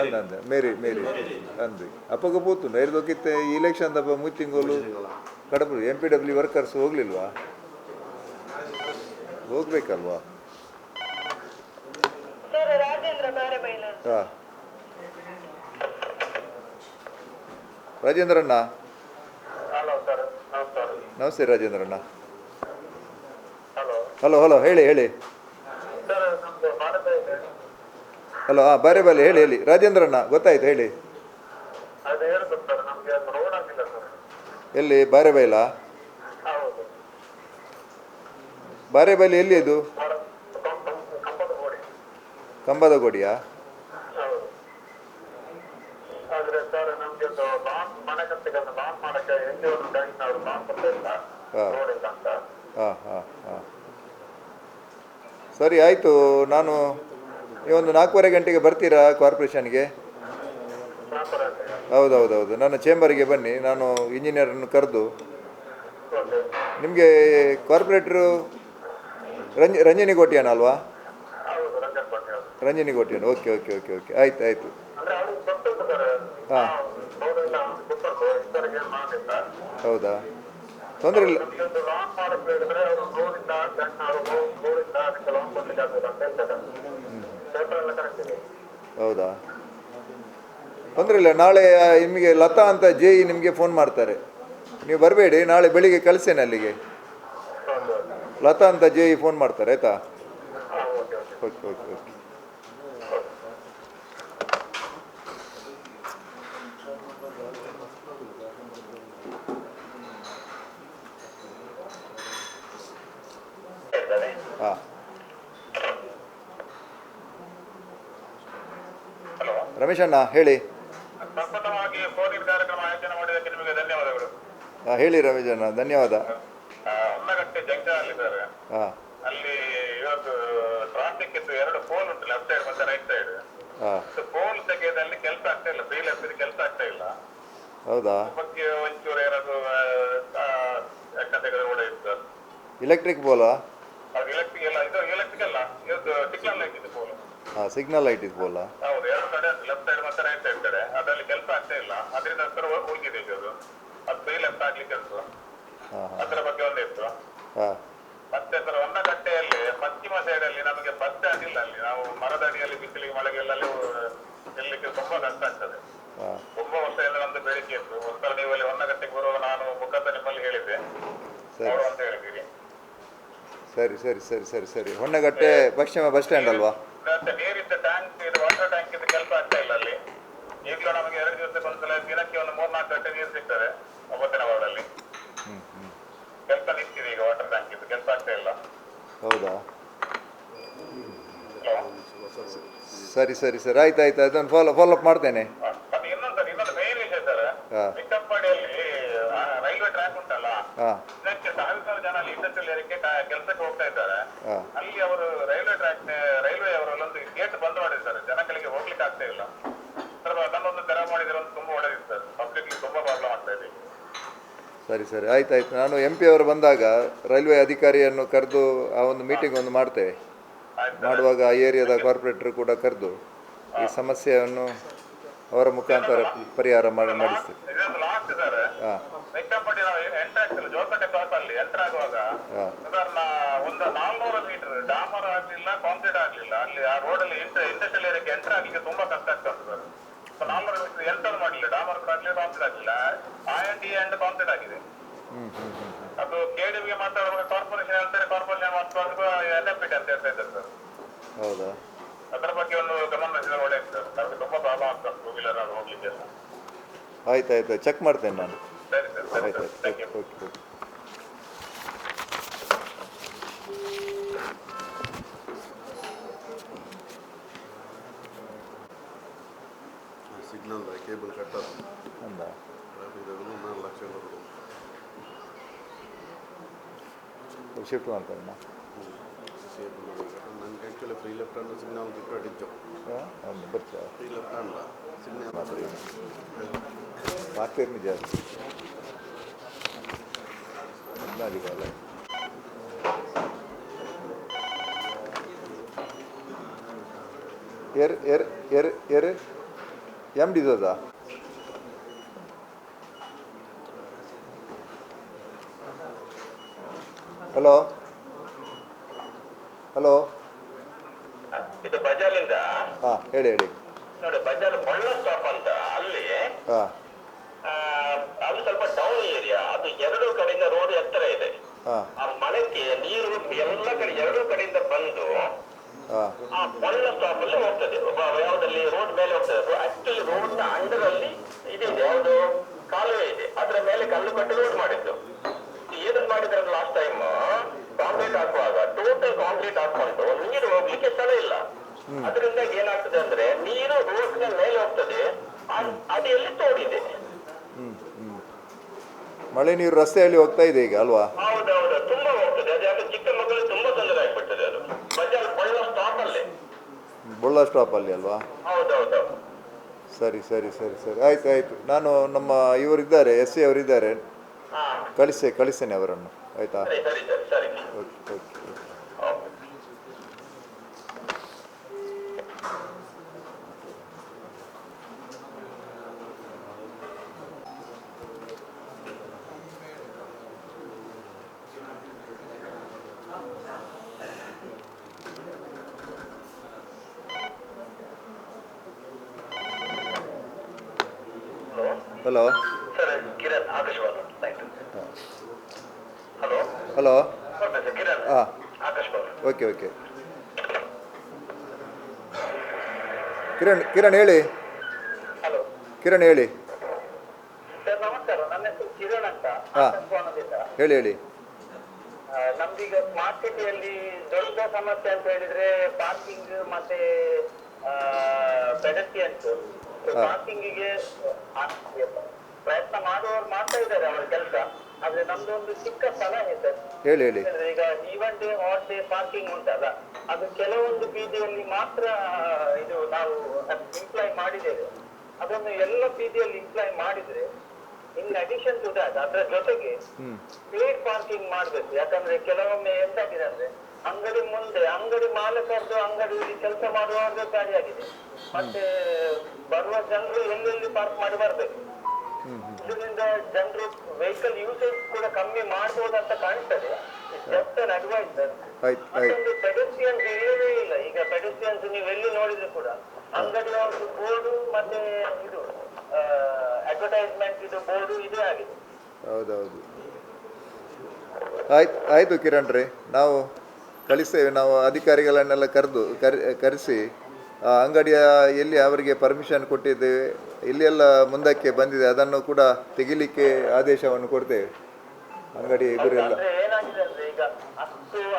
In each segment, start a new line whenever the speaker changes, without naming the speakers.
ಅಂದ ಅಂದ ಮೇರಿ ಮೇರಿ. ಅಂದ್ರಿ ಅಪ್ಪಗ ಪೋತು ಐದು ಹೋಗಿತ್ತೆ ಇಲೆಕ್ಷನ್ ದಪ್ಪ ಮುಚ್ಚಿಂಗೋಲು ಕಡಪು ಎಂ ಪಿ ಡಬ್ಲ್ಯೂ ವರ್ಕರ್ಸ್ ಹೋಗ್ಲಿಲ್ವಾ? ಹೋಗ್ಬೇಕಲ್ವಾ?
ಸರ್ ರಾಜೇಂದ್ರ ಬಾರೆಬೈಲ
ಹಾ. ರಾಜೇಂದ್ರಣ್ಣ?
ಹಲೋ ಸರ್ ನಮಸ್ಕಾರ.
ನಮಸ್ತೆ ರಾಜೇಂದ್ರಣ್ಣ.
ಹಲೋ
ಹಲೋ ಹೇಳಿ ಹೇಳಿ
ಸರ್ ನಮ್ದು ಭಾರತ ಇದೆ
ಹಲೋ ಹಾಂ ಬಾರೆ ಬರಲಿ ಹೇಳಿ ಹೇಳಿ. ರಾಜೇಂದ್ರಣ್ಣ ಗೊತ್ತಾಯ್ತು ಹೇಳಿ. ಎಲ್ಲಿ ಬಾರೆಬೈಲ ಬಾರೆಬೈಲಿ ಎಲ್ಲಿ ಇದು? ಕಂಬದ ಗೋಡಿಯಾ?
ಸರಿ
ಆಯಿತು. ನಾನು ನೀವೊಂದು ನಾಲ್ಕೂವರೆ ಗಂಟೆಗೆ ಬರ್ತೀರಾ ಕಾರ್ಪೊರೇಷನ್ಗೆ? ಹೌದೌದೌದು. ನನ್ನ ಚೇಂಬರಿಗೆ ಬನ್ನಿ. ನಾನು ಇಂಜಿನಿಯರನ್ನು ಕರೆದು. ನಿಮಗೆ ಕಾರ್ಪೊರೇಟ್ರು ರಂಜ, ರಂಜನಿ ಗೋಟಿಯನ್ ಅಲ್ವಾ?
ರಂಜನ್
ಗೋಟಿಯನ್ ಓಕೆ ಓಕೆ ಓಕೆ ಓಕೆ. ಆಯ್ತು, ಆಯಿತು. ಹಾಂ. ಹೌದಾ? ತೊಂದರೆ ಇಲ್ಲ. ಹೌದಾ? ತೊಂದರೆ ಇಲ್ಲ ನಾಳೆ ನಿಮಗೆ ಲತಾ ಅಂತ ಜೆ ಇ ನಿಮಗೆ ಫೋನ್ ಮಾಡ್ತಾರೆ. ನೀವು ಬರಬೇಡಿ ನಾಳೆ ಬೆಳಿಗ್ಗೆ ಕಳಿಸ್ತೇನೆ ಅಲ್ಲಿಗೆ. ಲತಾ ಅಂತ ಜೆ ಇ ಫೋನ್ ಮಾಡ್ತಾರೆ ಆಯಿತಾ?
Okay okay
okay. ರಮೇಶ್ ಅಣ್ಣ ಹೇಳಿ.
ಪ್ರಪ್ರಥಮವಾಗಿ ಫೋನ್ ಕಾರ್ಯಕ್ರಮ ಆಯೋಜನೆ ಮಾಡಿದ್ದಕ್ಕೆ ನಿಮಗೆ ಧನ್ಯವಾದಗಳು.
ಹಾಂ ಹೇಳಿ ರಮೇಶ್ ಅಣ್ಣ ಧನ್ಯವಾದ.
ಹೊನ್ನಗಟ್ಟೆ ಜಂಕ್ಷನ್ ಅಲ್ಲಿ ಇದ್ದಾರೆ.
ಹಾಂ
ಅಲ್ಲಿ ಇವತ್ತು ಟ್ರಾಫಿಕ್ ಇತ್ತು ಎರಡು ಪೋಲ್ ಉಂಟು ಲೆಫ್ಟ್ ಸೈಡ್ ಮತ್ತೆ ರೈಟ್ ಸೈಡ್
ಹಾಂ
ಪೋಲ್ ತೆಗೆಯೋದಲ್ಲಿ ಕೆಲಸ ಆಗ್ತಾ ಇಲ್ಲ ಫ್ರೀ ಲೆಫ್ಟ್ ಕೆಲಸ ಆಗ್ತಾ ಇಲ್ಲ.
ಹೌದಾ?
ಬಗ್ಗೆ ಒಂಚೂರು ಏನಾದ್ರು ಯಾಕಂದ್ರೆ ಕೂಡ ಇತ್ತು.
ಇಲೆಕ್ಟ್ರಿಕ್ ಬೋಲಾ
ಅದು ಎಲೆಕ್ಟ್ರಿಕ್ ಎಲ್ಲ ಇದು ಎಲೆಕ್ಟ್ರಿಕ್ ಅಲ್ಲ ಇದು ಲೈಟ್ ಪೋಲ್
ಹಾಂ ಸಿಗ್ನಲ್ ಲೈಟ್ ಇದು ಬೋಲಾ
ಹೌದು ಎರಡು ಕಡೆ ಲೆಫ್ಟ್ ಸೈಡ್ ಮತ್ತೆ ರೈಟ್ ಸೈಡ್ ಕಡೆ ಅದರಲ್ಲಿ ಕೆಲಸ ಆಗ್ತಾ ಇಲ್ಲ. ಅದರಿಂದ ಸರ್ ಹೋಗಿದೆ ಈಗ ಅದು. ಅದು ಫ್ರೀ ಲೆಫ್ಟ್ ಆಗ್ಲಿಕ್ಕೆ ಕೆಲಸ
ಹಾಂ ಹಾಂ.
ಅದರ ಬಗ್ಗೆ ಒಂದಿತ್ತು
ಹಾಂ.
ಮತ್ತೆ ಸರ್ ಹೊನ್ನಗಟ್ಟೆಯಲ್ಲಿ ಪಶ್ಚಿಮ ಸೈಡ್ ಅಲ್ಲಿ ನಮಗೆ ಬಸ್ ಸ್ಟ್ಯಾಂಡ್ ಇಲ್ಲ ಅಲ್ಲಿ. ನಾವು ಮರದಡಿಯಲ್ಲಿ ಬಿಸಿಲಿಗೆ ಮಳೆಗೆಲ್ಲ ಅಲ್ಲಿ ನಿಲ್ಲಕ್ಕೆ ತುಂಬಾ ಕಷ್ಟ ಆಗ್ತದೆ.
ಹಾಂ.
ತುಂಬಾ ಎಲ್ಲ ನಮ್ದು ಬೇಡಿಕೆ ಇತ್ತು. ಒಂದ್ಸಲ ನೀವು ಅಲ್ಲಿ ಹೊನ್ನಗಟ್ಟೆಗೆ ಬರುವ ನಾನು ಮುಖಾಂತರ ನಿಮ್ಮಲ್ಲಿ ಹೇಳಿದ್ದೆ.
ಸರಿ.
ಅಂತ ಹೇಳಿದ್ದೀರಿ.
ಸರಿ ಸರಿ ಸರಿ ಸರಿ ಸರಿ. ಹೊನ್ನಗಟ್ಟೆ ಪಶ್ಚಿಮ ಬಸ್ ಸ್ಟ್ಯಾಂಡ್ ಅಲ್ವಾ?
ಮತ್ತೆ ನೀರಿದ್ದ ಟ್ಯಾಂಕ್ ಇದು ವಾಟರ್ ಟ್ಯಾಂಕ್ ಇದು ಕೆಲಸ ಆಗ್ತಾ ಇಲ್ಲ ಅಲ್ಲಿ. ಈಗಲೂ ನಮಗೆ ಎರಡು ದಿವಸಕ್ಕೆ ಒಂದ್ಸಲ ದಿನಕ್ಕೆ ಒಂದು ಮೂರ್ನಾಲ್ಕು ಗಂಟೆ ನೀರು ಸಿಗ್ತದೆ ಒಂಬತ್ತಿನ ವಾರ್ಡಲ್ಲಿ ಕೆಲಸ ನಿಂತಿದೆ ಈಗ ವಾಟರ್ ಟ್ಯಾಂಕ್ ಇದು ಕೆಲಸ ಆಗ್ತಾ ಇಲ್ಲ.
ಹೌದಾ? ಸರಿ ಸರಿ ಸರಿ. ಆಯ್ತು ಆಯ್ತು ಅದನ್ನು ಫಾಲೋ ಫಾಲೋ ಅಪ್ ಮಾಡ್ತೇನೆ
ಮತ್ತೆ ಇನ್ನೊಂದು ಸರ್ ಇನ್ನೊಂದು ಮೇನ್ ವಿಷಯ ಸರ್
ಹಾ.
ಮಿಕ್ಕಂಪಾಡಿಯಲ್ಲಿ ರೈಲ್ವೆ ಟ್ರ್ಯಾಕ್ ಉಂಟಲ್ಲ
ಹಾಂ
ಇದಕ್ಕೆ ಸಾವಿರಾರು ಜನ ಅಲ್ಲಿ ಇಂಡಸ್ಟ್ರಿಯಲ್ ಏರಿಕೆ ಕೆಲಸಕ್ಕೆ ಹೋಗ್ತಾ ಇದ್ದಾರೆ
ಹಾಂ
ಅಲ್ಲಿ ಅವರು ರೈಲ್ವೆ ಟ್ರ್ಯಾಕ್ ರೈಲ್ವೆ ಅವರಲ್ಲೊಂದು ಗೇಟ್ ಬಂದ್ ಮಾಡಿದ್ದಾರೆ ಜನಗಳಿಗೆ ಹೋಗ್ಲಿಕ್ಕೆ ಆಗ್ತಾ ಇಲ್ಲ ಸರ್ ಅದನ್ನೊಂದು ತೆರ ಮಾಡಿದ್ರೆ ಒಂದು ತುಂಬಾ ಒಳ್ಳೆದಿತ್ತು ಸರ್ ಪಬ್ಲಿಕ್ ತುಂಬಾ ಪ್ರಾಬ್ಲಮ್ ಆಗ್ತಾ ಇದೆ
ಸರಿ ಸರಿ. ಆಯ್ತು ಆಯ್ತು. ನಾನು ಎಂ ಪಿ ಅವರು ಬಂದಾಗ ರೈಲ್ವೆ ಅಧಿಕಾರಿಯನ್ನು ಕರೆದು ಆ ಒಂದು ಮೀಟಿಂಗ್ ಒಂದು ಮಾಡ್ತೇವೆ. ಮಾಡುವಾಗ ಆ ಏರಿಯಾದ ಕಾರ್ಪೊರೇಟರ್ ಕೂಡ ಕರೆದು ಈ ಸಮಸ್ಯೆಯನ್ನು ಅವರ ಮುಖಾಂತರ ಪರಿಹಾರ ಮಾಡಿ ಮಾಡಿಸ್ತೇವೆ. ಹಾಂ. ಹಾಂ.
ಎಂಟರ್ ಮಾಡಲಿಲ್ಲ ಡಾಮರ್ ಕೂಡ ಆಗ್ಲಿಲ್ಲ ಕಾಂಕ್ರೀಟ್ ಆಗ್ಲಿಲ್ಲ I and D and concrete ಆಗಿದೆ. ಅದು ಕೆಡಿವಿಗೆ ಮಾತಾಡುವಾಗ ಕಾರ್ಪೊರೇಷನ್ ಹೇಳ್ತಾರೆ ಕಾರ್ಪೊರೇಷನ್ ಮಾತಾಡುವಾಗ ಎಲ್ ಎಫ್ ಅಂತ ಹೇಳ್ತಾ ಇದ್ದಾರೆ ಸರ್.
ಹೌದಾ?
ಅದರ ಬಗ್ಗೆ ಒಂದು ಗಮನ ಹರಿಸಿದ್ರೆ ಒಳ್ಳೆಯದು ಸರ್. ನಮಗೆ ತುಂಬಾ ಪ್ರಾಬ್ಲಮ್ ಆಗ್ತದೆ ಟೂ ವೀಲರ್ ಹೋಗ್ಲಿಕ್ಕೆ ಎಲ್ಲ.
ಆಯ್ತು ಆಯ್ತು ಚೆಕ್ ಮಾಡ್ತೇನೆ ನಾನು.
ಸರಿ ಸರ್ ಸರಿ ಥ್ಯಾಂಕ್ ಯು
ಆಯ್ತು ಓಕೆ ಓಕೆ.
ಸಿಗ್ನಲ್ ಕೇಬಲ್ ಕಟ್ಟೋದು
ಅಂದ
ಟ್ರಾಫಿಕ್ ನಾಲ್ಕು ಲಕ್ಷ ಬರೋದು
ಶಿಫ್ಟ್ ಮಾಡ್ತಾರೆ ನಾ
ನಂಗೆ actually free left hand signal ಬಿಟ್ಟು ಅಡಿದ್ದು
ಹಾಂ ಒಂದು ಬರ್ತಾ
ಫ್ರೀ ಲೆಫ್ಟ್ ಹ್ಯಾಂಡ್ ಸಿಗ್ನಲ್
ಮಾತ್ರ ಮಾತೇರು ನಿಜ ಹದಿನಾಲ್ಕು ಕಾಲ ಎರ್ ಎರ್ ಎರ್ ಎಂ ಡಿಸೋದಾ ಹಲೋ ಹಲೋ
ಇದು ಬಜಾಲಿಂದ
ಹಾ ಹೇಳಿ ಹೇಳಿ.
ನೋಡಿ ಬಜಾರ್ ಬಳ್ಳ ಸ್ಟಾಪ್ ಅಂತ ಅಲ್ಲಿ
ಹಾಂ.
ಅದು ಸ್ವಲ್ಪ ಡೌನ್ ಏರಿಯಾ ಅದು ಎರಡು ಕಡೆಯಿಂದ ರೋಡ್ ಎತ್ತರ ಇದೆ.
ಹಾಂ.
ಆ ಮಳೆಗೆ ನೀರು ಎಲ್ಲ ಕಡೆ ಎರಡು ಕಡೆಯಿಂದ ಬಂದು ಆ ಸ್ಟಾಪ್ ಅಲ್ಲಿ ಹೋಗ್ತದೆ. ಯಾವ್ದಲ್ಲಿ ರೋಡ್ ಮೇಲೆ ಹೋಗ್ತದೆ. ಆಕ್ಚುಲಿ ರೋಡ್ನ ಅಂಡರ್ ಅಲ್ಲಿ ಇದೆ ಯಾವುದು ಕಾಲುವೆ ಇದೆ. ಅದ್ರ ಮೇಲೆ ಕಲ್ಲು ಕಟ್ಟಿ ರೋಡ್ ಮಾಡಿದ್ದು. ಏನನ್ ಮಾಡಿದ್ರೆ ಲಾಸ್ಟ್ ಟೈಮ್ ಕಾಂಕ್ರೀಟ್ ಹಾಕುವಾಗ ಟೋಟಲ್ ಕಾಂಕ್ರೀಟ್ ಹಾಕೊಂಡು ನೀರು ಹೋಗ್ಲಿಕ್ಕೆ ಸ್ಥಳ ಇಲ್ಲ. ಅದರಿಂದ ಏನಾಗ್ತದೆ ಅಂದ್ರೆ ನೀರು ರೋಡ್ನ ಮೇಲೆ ಹೋಗ್ತದೆ. ಅಡಿಯಲ್ಲಿ ಅದು ಎಲ್ಲಿ ತೋಡಿದೆ.
ಮಳೆ ನೀರು ರಸ್ತೆಯಲ್ಲಿ ಹೋಗ್ತಾ ಇದೆ ಈಗ ಅಲ್ವಾ?
ಬುಳ್ಳ
ಸ್ಟಾಪಲ್ಲಿ ಅಲ್ವಾ? ಸರಿ ಸರಿ ಸರಿ ಸರಿ. ಆಯ್ತು ಆಯಿತು. ನಾನು ನಮ್ಮ ಇವರಿದ್ದಾರೆ ಎಸ್ ಸಿ ಅವರಿದ್ದಾರೆ. ಕಳಿಸೆ ಕಳಿಸ್ತೇನೆ ಅವರನ್ನು. ಆಯಿತಾ?
Okay okay. Hello sir
Kiran
Akashvani hello hello
ಹಾಂ ಓಕೆ ಓಕೆ ಕಿರಣ್ ಕಿರಣ್ ಹೇಳಿ.
ಹಲೋ
ಕಿರಣ್ ಹೇಳಿ.
ಸರ್ ನಮಸ್ಕಾರ. ನನ್ನ ಹೆಸರು ಕಿರಣ್ ಅಂತ.
ಹಾ. ಹೇಳಿ ಹೇಳಿ.
ನಮ್ದೀಗ ಸ್ಮಾರ್ಟ್ ಸಿಟಿಯಲ್ಲಿ ದೊಡ್ಡ ಸಮಸ್ಯೆ ಅಂತ ಹೇಳಿದ್ರೆ ಪಾರ್ಕಿಂಗ್ ಮತ್ತೆ ಪೆಡಸ್ಟಿಯನ್ಸ್. ಪಾರ್ಕಿಂಗಿಗೆ ಪ್ರಯತ್ನ ಮಾಡುವವರು ಮಾಡ್ತಾ ಇದ್ದಾರೆ ಅವರ ಕೆಲಸ. ಆದ್ರೆ ನಮ್ದು ಒಂದು ಚಿಕ್ಕ ಸಲಹೆ ಸರ್
ಹೇಳಿ ಹೇಳಿ.
ಈಗ even day odd day parking ಉಂಟಲ್ಲ ಅದು ಕೆಲವೊಂದು ಬೀದಿಯಲ್ಲಿ ಮಾತ್ರ ಇದು ನಾವು ಇಂಪ್ಲಾಯ್ ಮಾಡಿದ್ದೇವೆ. ಅದನ್ನು ಎಲ್ಲ ಬೀದಿಯಲ್ಲಿ ಇಂಪ್ಲೈ ಮಾಡಿದ್ರೆ ಇನ್ ಅಡಿಷನ್ ಟು ದಟ್ ಅದರ ಜೊತೆಗೆ ಪೇಡ್ ಪಾರ್ಕಿಂಗ್ ಮಾಡ್ಬೇಕು. ಯಾಕಂದ್ರೆ ಕೆಲವೊಮ್ಮೆ ಎಂತಾಗಿದೆ ಅಂದ್ರೆ ಅಂಗಡಿ ಮುಂದೆ ಅಂಗಡಿ ಮಾಲಕರದ್ದು ಅಂಗಡಿಯಲ್ಲಿ ಕೆಲಸ ಮಾಡುವವರದ್ದು ಆಗಿದೆ ಮತ್ತೆ ಬರುವ ಜನರು ಎಲ್ಲೆಲ್ಲಿ ಪಾರ್ಕ್ ಮಾಡಿ ಬರ್ಬೇಕು? ಇದರಿಂದ ಜನರು ವೆಹಿಕಲ್ ಯೂಸೇಜ್ ಕೂಡ ಕಮ್ಮಿ ಮಾಡಬಹುದು ಅಂತ ಕಾಣ್ತದೆ. ಜಸ್ಟ್ ಅಡ್ವೈಸ್ ಸರ್ ಮತ್ತೊಂದು ಪೆಡೆಸ್ಟ್ರಿಯನ್ಸ್ ಇಲ್ಲವೇ ಇಲ್ಲ. ಈಗ ಪೆಡೆಸ್ಟ್ರಿಯನ್ಸ್ ನೀವು ಎಲ್ಲಿ ನೋಡಿದ್ರು ಕೂಡ ಅಂಗಡಿಯವ್ರದ್ದು ಬೋರ್ಡು ಮತ್ತೆ ಇದು ಅಡ್ವರ್ಟೈಸ್ಮೆಂಟ್ ಇದು ಬೋರ್ಡು ಇದೇ ಆಗಿದೆ.
ಹೌದೌದು. ಆಯ್ತು ಆಯ್ತು ಕಿರಣ್ ರೀ. ನಾವು ಕಳಿಸ್ತೇವೆ. ನಾವು ಅಧಿಕಾರಿಗಳನ್ನೆಲ್ಲ ಕರೆದು ಕರೆ ಕರೆಸಿ ಅಂಗಡಿಯ ಎಲ್ಲಿ ಅವರಿಗೆ ಪರ್ಮಿಷನ್ ಕೊಟ್ಟಿದ್ದೇವೆ ಎಲ್ಲಿಯೆಲ್ಲ ಮುಂದಕ್ಕೆ ಬಂದಿದೆ. ಅದನ್ನು ಕೂಡ ತೆಗಿಲಿಕ್ಕೆ ಆದೇಶವನ್ನು ಕೊಡ್ತೇವೆ. ಅಂಗಡಿ ಎದುರೆಲ್ಲ.
ಏನಾಗಿದೆ ಅಂದ್ರೆ ಈಗ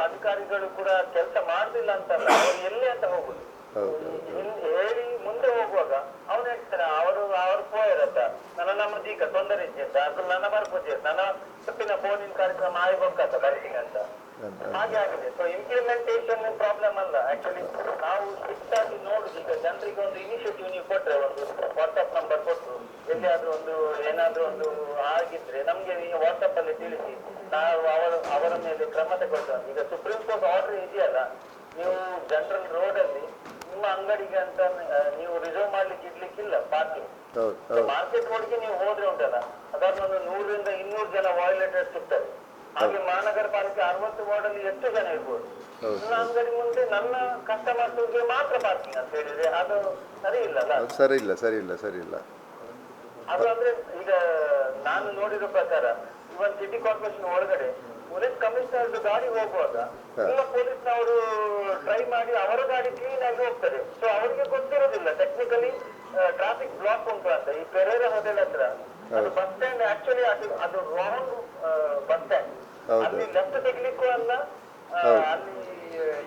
ಅಧಿಕಾರಿಗಳು ಕೂಡ ಕೆಲಸ ಮಾಡುದಿಲ್ಲ ಅಂತಲ್ಲ ಅವ್ರು ಎಲ್ಲಿ ಅಂತ ಹೋಗುದು.
ಹೌದು.
ಹಿಂದ್ ಹೇಳಿ ಮುಂದೆ ಹೋಗುವಾಗ ಅವನು ಹೇಳ್ತಾನೆ ಅವರು ಅವರು ಪೋಯರತ್ತ ನನ್ನ ನಮ್ಮ ದೀಕ ತೊಂದರೆ ಇದ್ದ ಅದು ನನ್ನ ಬರ್ಬೋದು ನನ್ನ ತಪ್ಪಿನ ಫೋನಿನ ಕಾರ್ಯಕ್ರಮ ಆಗ್ಬೇಕಂತ ಬರ್ತೀನಿ ಅಂತ
ಅಂತ.
ಹಾಗೆ ಆಗಿದೆ. ಇಂಪ್ಲಿಮೆಂಟೇಷನ್ ಪ್ರಾಬ್ಲಮ್ ಅಲ್ಲ. ಆಕ್ಚುಲಿ ನಾವು ಸ್ಟ್ರಿಕ್ಟ್ ಆಗಿ ನೋಡುದು ಈಗ ಜನರಿಗೆ ಒಂದು ಇನಿಷಿಯೇಟಿವ್ ನೀವು ಕೊಟ್ರೆ ಒಂದು ವಾಟ್ಸಪ್ ನಂಬರ್ ಕೊಟ್ಟು ಎಲ್ಲಿಯಾದ್ರೂ ಒಂದು ಏನಾದ್ರೂ ಒಂದು ಆಗಿದ್ರೆ ನಮ್ಗೆ ನೀವು ವಾಟ್ಸಪ್ ಅಲ್ಲಿ ತಿಳಿಸಿ. ನಾವು ಅವರ ಅವರ ಮೇಲೆ ಕ್ರಮ ತಗೊಳ್ತೇವೆ ಈಗ ಸುಪ್ರೀಂ ಕೋರ್ಟ್ ಆರ್ಡರ್ ಇದೆಯಲ್ಲ ನೀವು ಜನರಲ್ ರೋಡ್ ಅಲ್ಲಿ ನಿಮ್ಮ ಅಂಗಡಿಗೆ ಅಂತ ನೀವು ರಿಸರ್ವ್ ಮಾಡ್ಲಿಕ್ಕೆ ಇಡ್ಲಿಕ್ಕಿಲ್ಲ ಪಾರ್ಕಿಂಗ್ ಮಾರ್ಕೆಟ್ ರೋಡ್ಗೆ ನೀವು ಹೋದ್ರೆ ಉಂಟಲ್ಲ. ಅದನ್ನ ಒಂದು ನೂರರಿಂದ ಇನ್ನೂರು ಜನ ವಾಯ್ಲೆಟರ್ಸ್ ಸಿಗ್ತಾರೆ. ಹಾಗೆ ಮಹಾನಗರ ಪಾಲಿಕೆ ಅರವತ್ತು ವಾರ್ಡ್ ಅಲ್ಲಿ ಎಷ್ಟು ಜನ ಇರ್ಬೋದು. ನನ್ನ ಅಂಗಡಿ ಮುಂದೆ ನನ್ನ ಕಸ್ಟಮರ್ಸ್ಗೆ ಮಾತ್ರ ಪಾರ್ಕಿಂಗ್ ಅಂತ ಹೇಳಿದ್ರೆ ಅದು ಸರಿ ಇಲ್ಲಲ್ಲ?
ಅದು ಸರಿ ಇಲ್ಲ ಸರಿ ಇಲ್ಲ ಸರಿ ಇಲ್ಲ.
ಅದು ಅಂದ್ರೆ ಈಗ ನಾನು ನೋಡಿರೋ ಪ್ರಕಾರ ಇವನ್ ಸಿಟಿ ಕಾರ್ಪೊರೇಷನ್ ಒಳಗಡೆ ಪೊಲೀಸ್ ಕಮಿಷನರ್ ಗಾಡಿ ಹೋಗುವಾಗ ಎಲ್ಲ ಪೊಲೀಸ್ನವರು ಟ್ರೈ ಮಾಡಿ ಅವರ ಗಾಡಿ ಕ್ಲೀನ್ ಆಗಿ ಹೋಗ್ತದೆ ಸೊ ಅವರಿಗೆ ಗೊತ್ತಿರೋದಿಲ್ಲ ಟೆಕ್ನಿಕಲಿ ಟ್ರಾಫಿಕ್ ಬ್ಲಾಕ್ ಉಂಟು ಅಂತ. ಈ ಪೆರೇರ ಹೋಟೆಲ್ ಹತ್ರ ಅದು ಬಸ್ ಸ್ಟ್ಯಾಂಡ್ ಆಕ್ಚುಲಿ ಅದು ಅದು ರಾಂಗ್ ಬಸ್ ಸ್ಟ್ಯಾಂಡ್
ಹೌದು.
ಅಲ್ಲಿ ಲೆಫ್ಟ್ ತೆಗಿಲಿಕ್ಕೂ ಅಲ್ಲ ಅಲ್ಲಿ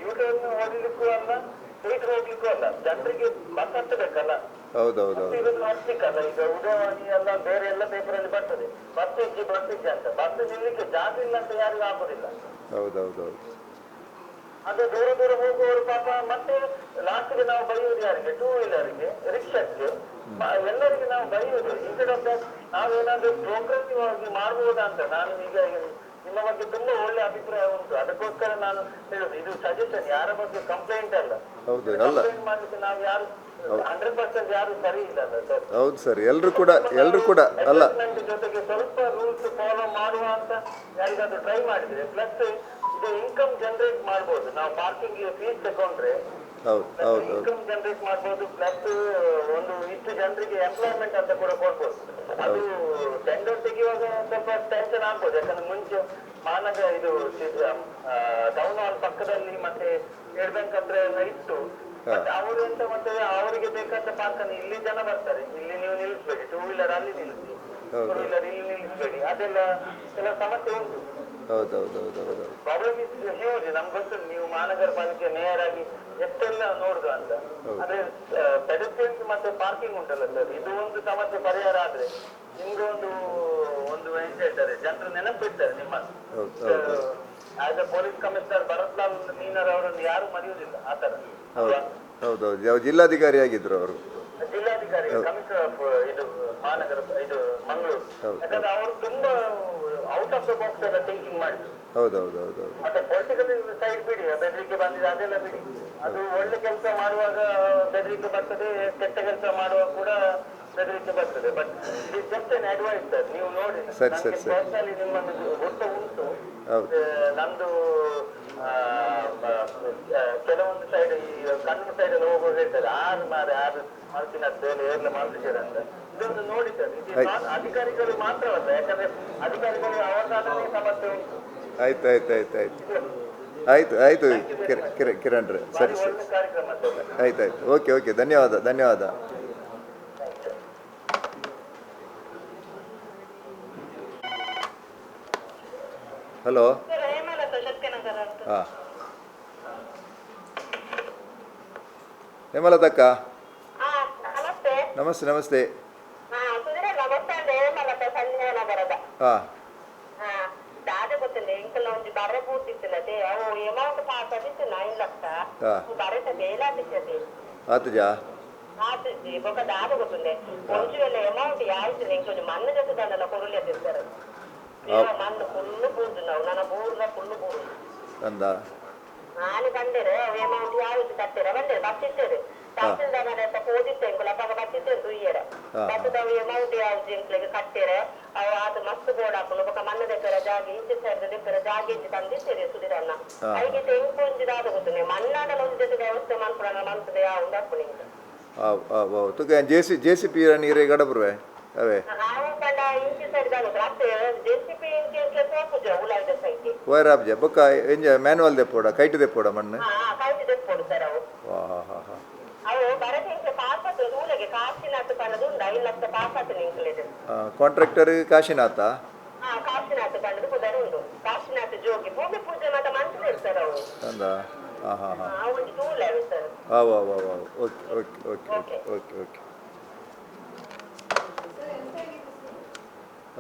ಯೂಟರ್ನ್ ಹೊಡಿಲಿಕ್ಕೂ ಅಲ್ಲ ಸ್ಟ್ರೈಟ್ ಹೋಗ್ಲಿಕ್ಕೂ ಅಲ್ಲ. ಜನರಿಗೆ ಬಸ್ ಹತ್ತಬೇಕಲ್ಲ.
ಹೌದು ಹೌದು ಹೌದು
ಇದನ್ನು ಹಚ್ಲಿಕ್ಕಲ್ಲ ಈಗ ಉದಯವಾಣಿ ಎಲ್ಲ ಬೇರೆ ಎಲ್ಲ ಪೇಪರಲ್ಲಿ ಬರ್ತದೆ. ಬಸ್ ಇಜ್ಜಿ ಬಸ್ ಅಂತ. ಬಸ್ ನಿಲ್ಲಿಕ್ಕೆ ಜಾಗ ಇಲ್ಲ ಅಂತ ಯಾರಿಗೂ ಆಗುದಿಲ್ಲ.
ಹೌದು ಹೌದು ಹೌದು
ದೂರ ದೂರ ಹೋಗುವವರು ಪಾಪ ಮತ್ತೆ ಲಾಸ್ಟ್ಗೆ ನಾವು ಬೈಯುವುದು ಯಾರಿಗೆ? ಟೂ ವೀಲರ್ಗೆ ರಿಕ್ಷಾಕ್ಕೆ. ಎಲ್ಲರಿಗೆ ನಾವು ಬೈಯುವುದು ಈ ಕಡೆ ನಾವೇನಾದ್ರೂ ಪ್ರೋಗ್ರೆಸಿವ್ ಆಗಿ ಮಾಡ್ಬೋದಾ ಅಂತ. ನಾನು ಈಗ ನಿಮ್ಮ ಬಗ್ಗೆ ತುಂಬಾ ಒಳ್ಳೆ ಅಭಿಪ್ರಾಯ ಉಂಟು. ಅದಕ್ಕೋಸ್ಕರ ನಾನು ಹೇಳುದು ಇದು ಸಜೆಷನ್ ಯಾರ ಬಗ್ಗೆ ಕಂಪ್ಲೇಂಟ್ ಅಲ್ಲ. ಕಂಪ್ಲೇಂಟ್ ಮಾಡ್ಲಿಕ್ಕೆ ನಾವು ಯಾರು ಹಂಡ್ರೆಡ್ ಪರ್ಸೆಂಟ್ ಯಾರು ಸರಿ ಇಲ್ಲ ಸರ್?
ಹೌದು ಸರ್ ಎಲ್ಲರೂ ಕೂಡ ಎಲ್ಲರೂ ಕೂಡ ಅಲ್ಲ.
ಜೊತೆಗೆ ಸ್ವಲ್ಪ ರೂಲ್ಸ್ ಫಾಲೋ ಮಾಡುವ ಅಂತ ಯಾರಿಗಾದ್ರೂ ಟ್ರೈ ಮಾಡಿದ್ರೆ ಪ್ಲಸ್ ಇದು ಇನ್ಕಮ್ ಜನರೇಟ್ ಮಾಡ್ಬೋದು. ನಾವು ಪಾರ್ಕಿಂಗ್ ಫೀಸ್ ತಗೊಂಡ್ರೆ
ಹೌದು ಹೌದು ಹೌದು.
ಇನ್ಕಮ್ ಜನರೇಟ್ ಮಾಡ್ಬೋದು ಪ್ಲಸ್ ಒಂದು ಇಷ್ಟು ಜನರಿಗೆ ಎಂಪ್ಲಾಯ್ಮೆಂಟ್ ಅಂತ ಕೂಡ ಕೊಡ್ಬೋದು. ಅದು ಟೆಂಡರ್ ತೆಗೆಯುವಾಗ ಸ್ವಲ್ಪ ಟೆನ್ಷನ್ ಆಗ್ಬೋದು. ಯಾಕಂದ್ರೆ ಮುಂಚೆ ಮಾನಗ ಇದು ಟೌನ್ ಹಾಲ್ ಪಕ್ಕದಲ್ಲಿ ಮತ್ತೆ ಎಲ್ಲ ಇತ್ತು. ಮತ್ತೆ ಅವರು ಎಂತ ಮತ್ತೆ ಅವರಿಗೆ ಬೇಕಾದ ಪಾರ್ಕ್ ಅನ್ನು ಇಲ್ಲಿ ಜನ ಬರ್ತಾರೆ. ಇಲ್ಲಿ ನೀವು ನಿಲ್ಲಿಸ್ಬೇಡಿ ಟೂ ವೀಲರ್ ಅಲ್ಲಿ ನಿಲ್ಲಿಸಿ. ಟೂ ವೀಲರ್ ಇಲ್ಲಿ ನಿಲ್ಲಿಸ್ಬೇಡಿ. ಅದೆಲ್ಲ ಕೆಲವು ಸಮಸ್ಯೆ ಉಂಟು.
ಹೌದು ಹೌದು ಹೌದು ಹೌದು
ಪ್ರಾಬ್ಲಮ್ ಇಸ್ ಹ್ಯೂಜ್ ನಮ್ಗೆ ಗೊತ್ತು ನೀವು ಮಹಾನಗರ ಪಾಲಿಕೆ ಮೇಯರ್ ಆಗಿ ಎಷ್ಟೆಲ್ಲ ನೋಡುದು ಅಂತ. ಆದ್ರೆ ಪೆಡೆಸ್ಟ್ರಿಯನ್ಸ್ ಮತ್ತೆ ಪಾರ್ಕಿಂಗ್ ಉಂಟಲ್ಲ ಸರ್ ಇದು ಒಂದು ಸಮಸ್ಯೆ ಪರಿಹಾರ ಆದ್ರೆ ನಿಮ್ಗೆ ಒಂದು ಒಂದು ಎಂತ ಹೇಳ್ತಾರೆ ಜನರು ನೆನಪಿಡ್ತಾರೆ ನಿಮ್ಮ. ಅ ಪೊಲೀಸ್ ಕಮಿಷನರ್ ಭರತ್ ಲಾಲ್ ಮೀನರ್ ಅವರನ್ನು ಯಾರು ಮರೆಯುವುದಿಲ್ಲ ಆ ತರ
ಹೌದು ಜಿಲ್ಲಾಧಿಕಾರಿ ಆಗಿದ್ರು ಅವರು.
ಜಿಲ್ಲಾಧಿಕಾರಿ ಕಮಿಷನರ್ ಇದು ಮಹಾನಗರ ಇದು ಮಂಗಳೂರು. ಯಾಕಂದ್ರೆ ಅವರು ತುಂಬಾ ಆಫ್ ದ ಬಾಕ್ಸ್ ಎಲ್ಲ ಥಿಂಕಿಂಗ್ ಮಾಡಿದ್ರು ಮತ್ತೆ ಪೊಲಿಟಿಕಲ್ ಸೈಡ್ ಬಿಡಿ ಬೆದರಿಕೆ ಬಂದಿದೆ ಅದೆಲ್ಲ ಬಿಡಿ. ಅದು ಒಳ್ಳೆ ಕೆಲಸ ಮಾಡುವಾಗ ಬೆದರಿಕೆ ಬರ್ತದೆ ಕೆಟ್ಟ ಕೆಲಸ ಮಾಡುವಾಗ ಕೂಡ ಬೆದರಿಕೆ ಬರ್ತದೆ. ಬಟ್ ಇದು ಜಸ್ಟ್ ಎನ್ ಅಡ್ವೈಸ್ ಸರ್ ನೀವು ನೋಡಿ.
ಸರಿ, ಸರಿ, ಸರಿ.
ಪರ್ಸನಲಿ ನಿಮ್ಮನ್ನು ಗೊತ್ತ ಉಂಟು. ನಂದು ಆ, ಕೆಲವೊಂದು ಸೈಡ್ ಈ ಕಣ್ಣು ಸೈಡ್ ಎಲ್ಲ ಹೋಗುವಾಗ ಹೇಳ್ತಾರೆ ಆರು ಮಾರೆ ಆರು ಬೇಲೆ ಎಲ್ಲ ಮಾಡ್ತಿದ್ದಾರೆ ಅಂತ. ಇದೊಂದು ನೋಡಿ ಸರ್ ಇದು ಅಧಿಕಾರಿಗಳು ಮಾತ್ರವಲ್ಲ ಯಾಕಂದ್ರೆ ಅಧಿಕಾರಿಗಳು ಅವರದಾನೇ ಸಮಸ್ಯೆ ಉಂಟು.
ಆಯ್ತು ಆಯ್ತು ಆಯ್ತು ಆಯ್ತು. ಆಯ್ತು ಆಯ್ತು ಕಿರ ಕಿರಣ್ ಕಿರಣ್ರೆ ಸರಿ ಸರಿ. ಆಯ್ತು ಆಯ್ತು. Okay okay. ಧನ್ಯವಾದ ಧನ್ಯವಾದ. ಹಲೋ ಹಾಂ.
ಹಾ. ಬರೆತ ಬೇಲಾದಿತ್ತದೆ
ಆತಜಾ
ಆತಿದ್ದಿ ಬೊಕ ದಾದ ಗೊತ್ತುಂಡೆ ಒಂಚು ವೇಳೆ ಅಮೌಂಟ್ ಯಾಯ್ತು ಇಂಕೊಂಚು ಮಣ್ಣು ಜೊತೆ ದಂಡನ ಕೊರುಲೆ ತಿರ್ತಾರೆ ಮಣ್ಣು ಫುಲ್ಲು ಪೂರ್ದು ನಾವು ನನ್ನ ಬೂರ್ದ ಫುಲ್ಲು ಪೂರ್ದು
ಅಂದ
ನಾನು ಕಂಡಿರೆ ಅವು ಅಮೌಂಟ್ ಯಾವ್ದು ಕಟ್ಟಿರ ಬಂದೆ ಬತ್ತಿತ್ತೇರು ತಹಸೀಲ್ದಾರ್ ಅಂತ ಓದಿತ್ತೆ ಇಂಕುಲ ಪಗ ಬತ್ತಿತ್ತೇರು ದುಯ್ಯರ
ಹಾ.
ಬತ್ತದ ಅವು ಅಮೌಂಟ್ ಯಾವ್ದು ಇಂಕ್ಲಿಗೆ ಕಟ್ಟಿರೆ ಅವು ಅದು ಮಸ್ತ್ ಬೋರ್ಡ್ ಹಾಕೊಂಡು ಬೊಕ ಮಣ್ಣ ದೆಕ್ಕರ ಜಾಗಿ ಈಚೆ ಸೈಡ್ ದೆಕ್ಕರ ಜಾಗಿ ಇಜ್ಜಿ ತಂದಿತ್ತೇರಿ ಸುದಿರನ್ನ
ಹಾ.
ಐಗೆ ತೆಂಕು ಒಂಜಿದಾದ ಗೊತ್ತುನೆ ಮಣ್ಣಾಡಲ ಒಂಜಿ ಜೊತೆ ವ್ಯವಸ್ಥೆ ಮನ್ಪುರ ಮನ್ಪದೆ ಯಾವ್ದು ಹಾಕೊಂಡು
ಅವ್ ಅವ್ ಅವ್ ತುಕ J C J C P ನೀರೇ ಗಡಬ್ರುವೆ ಅವೇ
ನಾವು ಕಂಡ ಇಂಚೆ ಸೈಡ್ ದಾಗ ಅತ್ತೆ ಜೆ ಸಿ ಪಿ ಇಂಚೆ ಇಂಚೆ ಸೋಪುಜ ಉಲಾಯ್ದ ಸೈಟಿ
ವೈರಾಬ್ಜ ಬೊಕ್ಕ ಎಂಜ ಮ್ಯಾನುವಲ್ ದೆಪ್ಪೋಡ ಕೈಟು ದೆಪ್ಪೋಡ ಮಣ್ಣು
ಸರ್ ಅವು
ವಾ ಹಾ ಹಾ ಹಾ
ಅವು ಬರದಿಂಚೆ ಪಾಸತ್ತು ಊರಿಗೆ ಕಾಶಿನಾಥ್ ಪಣದು ಉಂಡು ಐದು ಲಕ್ಷ
ಕಾಂಟ್ರಾಕ್ಟರ್ ಕಾಶಿನಾಥ
ಹಾ
ಹಾಂ ಹಾಂ. Okay okay okay. Okay okay okay.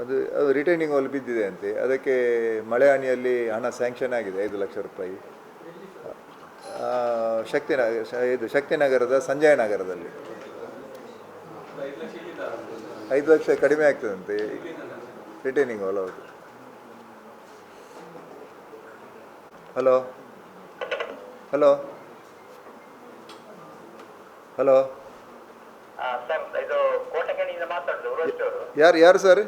ಅದು ಅದು ರಿಟೈನಿಂಗ್ ಅಲ್ಲಿ ಬಿದ್ದಿದೆ ಅಂತೆ. ಅದಕ್ಕೆ ಮಳೆ ಹಾನಿಯಲ್ಲಿ ಹಣ ಸ್ಯಾಂಕ್ಷನ್ ಆಗಿದೆ ಐದು ಲಕ್ಷ ರೂಪಾಯಿ. ಶಕ್ತಿನಗರ ಇದು ಶಕ್ತಿನಗರದ ಸಂಜಯ ನಗರದಲ್ಲಿ. ಐದು ಲಕ್ಷ ಕಡಿಮೆ ಆಗ್ತದಂತೆ. ರಿಟೈನಿಂಗ್ ಅಲ್ಲ ಹೌದು. ಹಲೋ ಹಲೋ ಹಲೋ ಯಾರು ಯಾರು ಸರ್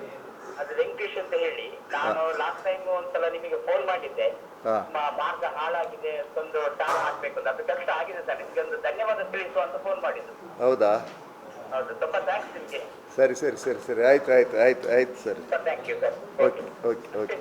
ಅದು ವೆಂಕಟೇಶ್ ಅಂತ ಹೇಳಿ ನಾನು ಲಾಸ್ಟ್ ಟೈಮ್ ಒಂದ್ಸಲ ನಿಮಗೆ ಫೋನ್ ಮಾಡಿದ್ದೆ.
ಹಾ.
ನಿಮ್ಮ ಮಾರ್ಗ ಹಾಳಾಗಿದೆ ಒಂದು ಟಾರ್ ಹಾಕ್ಬೇಕು ಅಂತ. ಅದು ಕಷ್ಟ ಆಗಿದೆ ಸರ್ ನಿಮ್ಗೆ ಒಂದು ಧನ್ಯವಾದ ತಿಳಿಸು ಅಂತ ಫೋನ್ ಮಾಡಿದ್ದು.
ಹೌದಾ?
ಹೌದು ತುಂಬಾ ಥ್ಯಾಂಕ್ಸ್ ನಿಮಗೆ.
ಸರಿ ಸರಿ ಸರಿ ಸರಿ. ಆಯ್ತು ಆಯ್ತು ಆಯ್ತು ಆಯ್ತು ಸರಿ.
Thank you
sir. Okay okay
okay.